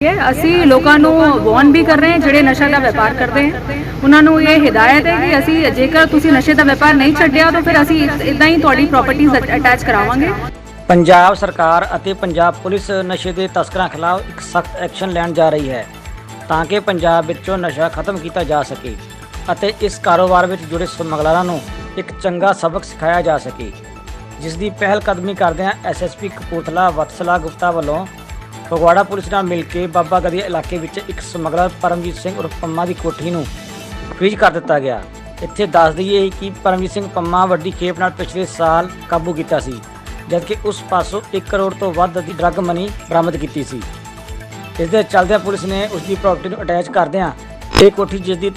ਅਸੀਂ ਲੋਕਾਂ ਨੂੰ ਵਾਰਨ ਵੀ ਕਰ ਰਹੇ ਹਾਂ, ਜਿਹੜੇ ਨਸ਼ਾ ਦਾ ਵਪਾਰ ਕਰਦੇ ਹੈ। ਉਹਨਾਂ ਨੂੰ ਇਹ ਹਦਾਇਤ ਹੈ ਕਿ ਅਸੀਂ ਜੇਕਰ ਤੁਸੀਂ ਨਸ਼ੇ ਦਾ ਵਪਾਰ ਨਹੀਂ ਛੱਡਿਆ, ਤਾਂ ਫਿਰ ਅਸੀਂ ਇਦਾਂ ਹੀ ਤੁਹਾਡੀ ਪ੍ਰਾਪਰਟੀਆਂ ਅਟੈਚ ਕਰਾਵਾਂਗੇ। ਪੰਜਾਬ ਸਰਕਾਰ ਅਤੇ ਪੰਜਾਬ ਪੁਲਿਸ ਨਸ਼ੇ ਦੇ ਤਸਕਰਾਂ ਖਿਲਾਫ ਇੱਕ ਸਖਤ ਐਕਸ਼ਨ ਲੈਣ ਜਾ ਰਹੀ ਹੈ, ਤਾਂ ਕਿ ਪੰਜਾਬ ਵਿੱਚੋਂ ਨਸ਼ਾ ਖਤਮ ਕੀਤਾ ਜਾ ਸਕੇ ਅਤੇ ਇਸ ਕਾਰੋਬਾਰ ਵਿੱਚ ਜੁੜੇ ਸਮਗਲਰਾਂ ਨੂੰ ਇੱਕ ਚੰਗਾ ਸਬਕ ਸਿਖਾਇਆ ਜਾ ਸਕੇ। ਜਿਸ ਦੀ ਪਹਿਲ ਕਦਮੀ ਕਰਦਿਆਂ ਐਸਐਸਪੀ ਕਪੂਰਥਲਾ ਵਤਸਲਾ ਗੁਪਤਾ ਵੱਲੋਂ ਫਗਵਾੜਾ ਪੁਲਿਸ ਨਾਲ ਮਿਲ ਕੇ ਬਾਬਾ ਗਦੀਆ ਇਲਾਕੇ ਵਿੱਚ ਇੱਕ ਸਮਗਲਰ ਪਰਮਜੀਤ ਸਿੰਘ ਉਰਫ ਪੰਮਾ ਦੀ ਕੋਠੀ ਨੂੰ ਫ੍ਰੀਜ਼ ਕਰ ਦਿੱਤਾ ਗਿਆ। ਇੱਥੇ ਦੱਸ ਦਈਏ ਕਿ ਪਰਮਜੀਤ ਸਿੰਘ ਪੰਮਾ ਵੱਡੀ ਖੇਪ ਨਾਲ ਪਿਛਲੇ ਸਾਲ ਕਾਬੂ ਕੀਤਾ ਸੀ, ਜਦਕਿ ਉਸ ਪਾਸੋਂ 1 ਕਰੋੜ ਤੋਂ ਵੱਧ ਦੀ ਡਰੱਗ ਮਨੀ ਬਰਾਮਦ ਕੀਤੀ ਸੀ। ਇਸ ਦੇ ਚੱਲਦਿਆਂ ਪੁਲਿਸ ਨੇ ਉਸ ਦੀ ਪ੍ਰਾਪਰਟੀ ਨੂੰ ਅਟੈਚ ਕਰਦਿਆਂ ਇਹ ਕੋਠੀ ਜਿਸ ਦੀ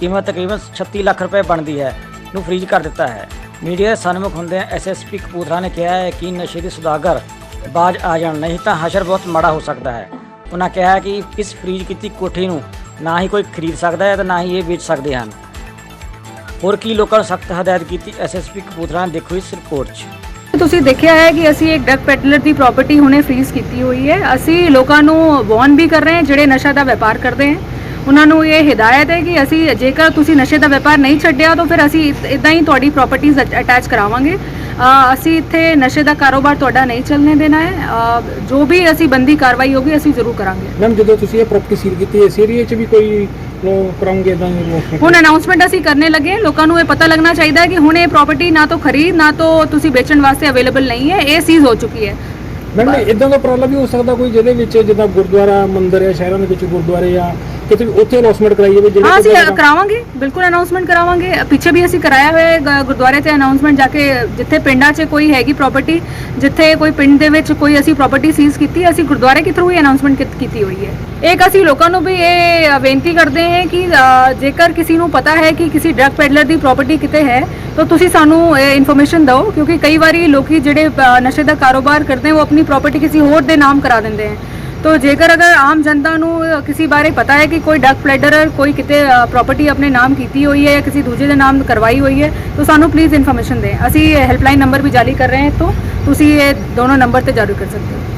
ਕੀਮਤ ਤਕਰੀਬਨ 36 ਲੱਖ ਰੁਪਏ ਬਣਦੀ ਹੈ, ਨੂੰ ਫ੍ਰੀਜ਼ ਕਰ ਦਿੱਤਾ ਹੈ। ਮੀਡੀਆ ਦੇ ਸਨਮੁਖ ਹੁੰਦਿਆਂ ਐਸਐਸਪੀ ਕਪੂਰਥਲਾ ਨੇ ਕਿਹਾ ਹੈ ਕਿ ਨਸ਼ੇ ਦੇ ਸੁਦਾਗਰ ਬਾਜ ਆ ਜਾਣ, ਨਹੀਂ ਤਾਂ ਹਸ਼ਰ ਬਹੁਤ ਮਾੜਾ ਹੋ ਸਕਦਾ ਹੈ। ਉਹਨਾਂ ਕਿਹਾ ਕਿ ਇਸ ਫ੍ਰੀਜ਼ ਕੀਤੀ ਕੋਠੀ ਨੂੰ ਨਾ ਹੀ ਕੋਈ ਖਰੀਦ ਸਕਦਾ ਹੈ ਤੇ ਨਾ ਹੀ ਇਹ ਵੇਚ ਸਕਦੇ ਹਨ। ਹੋਰ ਕੀ ਲੋਕਾਂ ਨੂੰ ਸਖਤ ਹਦਾਇਤ ਕੀਤੀ ਐਸਐਸਪੀ ਕਪੂਰਥਲਾ ਨੇ ਦੇਖੋ ਇਸ ਰਿਪੋਰਟ 'ਚ। ਤੁਸੀਂ ਦੇਖਿਆ ਹੈ ਕਿ ਅਸੀਂ ਇੱਕ ਡਰਗ ਪੈਡਲਰ ਦੀ ਪ੍ਰਾਪਰਟੀ ਹੁਣੇ ਫ੍ਰੀਜ਼ ਕੀਤੀ ਹੋਈ ਹੈ। ਅਸੀਂ ਲੋਕਾਂ ਨੂੰ ਵਾਰਨ ਵੀ ਕਰ ਰਹੇ ਹਾਂ ਜਿਹੜੇ ਨਸ਼ਾ ਦਾ ਵਪਾਰ ਕਰਦੇ ਹੈ। ਉਹਨਾਂ ਨੂੰ ਇਹ ਹਦਾਇਤ ਹੈ ਕਿ ਅਸੀਂ ਜੇਕਰ ਤੁਸੀਂ ਨਸ਼ੇ ਦਾ ਵਪਾਰ ਨਹੀਂ ਛੱਡਿਆ ਤਾਂ ਫਿਰ ਅਸੀਂ ਇਦਾਂ ਹੀ ਤੁਹਾਡੀ ਪ੍ਰਾਪਰਟੀਆਂ ਅਟੈਚ ਕਰਾਵਾਂਗੇ। ਅਸੀਂ ਇੱਥੇ ਨਸ਼ੇ ਦਾ ਕਾਰੋਬਾਰ ਤੁਹਾਡਾ ਨਹੀਂ ਚੱਲਣੇ ਦੇਣਾ ਹੈ। ਜੋ ਵੀ ਅਸੀਂ ਬੰਦੀ ਕਾਰਵਾਈ ਹੋਗੀ ਅਸੀਂ ਜ਼ਰੂਰ ਕਰਾਂਗੇ। ਮੈਮ ਜਦੋਂ ਤੁਸੀਂ ਇਹ ਪ੍ਰਾਪਰਟੀ ਸੀਲ ਕੀਤੀ ਹੈ ਇਸ ਏਰੀਏ 'ਚ ਵੀ ਕੋਈ ਕਰਾਉਂਗੇ ਇਦਾਂ ਹੁਣ ਅਨਾਉਂਸਮੈਂਟ ਅਸੀਂ ਕਰਨੇ ਲੱਗੇ। ਲੋਕਾਂ ਨੂੰ ਇਹ ਪਤਾ ਲੱਗਣਾ ਚਾਹੀਦਾ ਹੈ ਕਿ ਹੁਣ ਇਹ ਪ੍ਰਾਪਰਟੀ ਨਾ ਤਾਂ ਖਰੀਦ ਨਾ ਤਾਂ ਤੁਸੀਂ ਵੇਚਣ ਵਾਸਤੇ ਅਵੇਲੇਬਲ ਨਹੀਂ ਹੈ। ਇਹ ਸੀਜ਼ ਹੋ ਚੁੱਕੀ ਹੈ। ਮੈਮ ਇਦਾਂ ਦਾ ਉਪਰਾਲਾ ਵੀ ਹੋ ਸਕਦਾ ਕੋਈ ਜਿਹਦੇ ਵਿੱਚ ਜਿੱਦਾਂ ਗੁਰਦੁਆਰਾ ਮੰਦਿਰ ਹੈ ਸ਼ਹਿਰਾਂ ਦੇ ਵਿੱਚ ਗੁਰਦੁਆਰੇ ਆ ਕਿਤੇ ਉੱਥੇ ਅਨਾਉਂਸਮੈਂਟ ਕਰਾਈ ਜਾਵੇ ਜਿਹੜੇ ਹਾਂ ਅਸੀਂ ਕਰਾਵਾਂਗੇ ਬਿਲਕੁਲ ਅਨਾਉਂਸਮੈਂਟ ਕਰਾਵਾਂਗੇ। ਪਿੱਛੇ ਵੀ ਅਸੀਂ ਕਰਾਇਆ ਹੋਇਆ ਹੈ ਗੁਰਦੁਆਰੇ ਤੇ ਅਨਾਉਂਸਮੈਂਟ ਜਾ ਕੇ ਜਿੱਥੇ ਪਿੰਡਾਂ 'ਚ ਕੋਈ ਹੈਗੀ ਪ੍ਰਾਪਰਟੀ ਜਿੱਥੇ ਕੋਈ ਪਿੰਡ ਦੇ ਵਿੱਚ ਕੋਈ ਅਸੀਂ ਪ੍ਰਾਪਰਟੀ ਸੀਜ਼ ਕੀਤੀ ਅਸੀਂ ਗੁਰਦੁਆਰੇ ਕੇ ਥਰੂ ਹੀ ਅਨਾਉਂਸਮੈਂਟ ਕੀਤੀ ਹੋਈ ਹੈ। ਇੱਕ ਅਸੀਂ ਲੋਕਾਂ ਨੂੰ ਵੀ ਇਹ ਬੇਨਤੀ ਕਰਦੇ ਹਾਂ ਕਿ ਜੇਕਰ ਕਿਸੇ ਨੂੰ ਪਤਾ ਹੈ ਕਿ ਕਿਸੇ ਡਰਗ ਪੈਡਲਰ ਦੀ ਪ੍ਰਾਪਰਟੀ ਕਿਤੇ ਹੈ ਤਾਂ ਤੁਸੀਂ ਸਾਨੂੰ ਇਨਫੋਰਮੇਸ਼ਨ ਦਿਓ ਕਿਉਂਕਿ ਕਈ ਵਾਰੀ ਲੋਕੀ ਜਿਹੜੇ ਨਸ਼ੇ ਦਾ ਕਾਰੋਬਾਰ ਕਰਦੇ ਉਹ ਆਪਣੀ ਪ੍ਰਾਪਰਟੀ ਕਿਸੇ ਹੋਰ ਦੇ ਨਾਮ ਕਰਾ ਦਿੰਦੇ ਹੈ। ਤੋ ਜੇਕਰ ਅਗਰ ਆਮ ਜਨਤਾ ਨੂੰ ਕਿਸੇ ਬਾਰੇ ਪਤਾ ਹੈ ਕਿ ਕੋਈ ਡਰਗ ਪਲੇਡਰ ਕੋਈ ਕਿਤੇ ਪ੍ਰਾਪਰਟੀ ਆਪਣੇ ਨਾਮ ਕੀਤੀ ਹੋਈ ਹੈ ਜਾਂ ਕਿਸੇ ਦੂਜੇ ਦੇ ਨਾਮ ਕਰਵਾਈ ਹੋਈ ਹੈ, ਤਾਂ ਸਾਨੂੰ ਪਲੀਜ਼ ਇਨਫੋਰਮੇਸ਼ਨ ਦੇ ਅਸੀਂ ਹੈਲਪਲਾਈਨ ਨੰਬਰ ਵੀ ਜਾਰੀ ਕਰ ਰਹੇ ਹਾਂ, ਤੋਂ ਤੁਸੀਂ ਇਹ ਦੋਨੋਂ ਨੰਬਰ ਤੇ ਜਾਰੀ ਕਰ ਸਕਦੇ ਹੋ।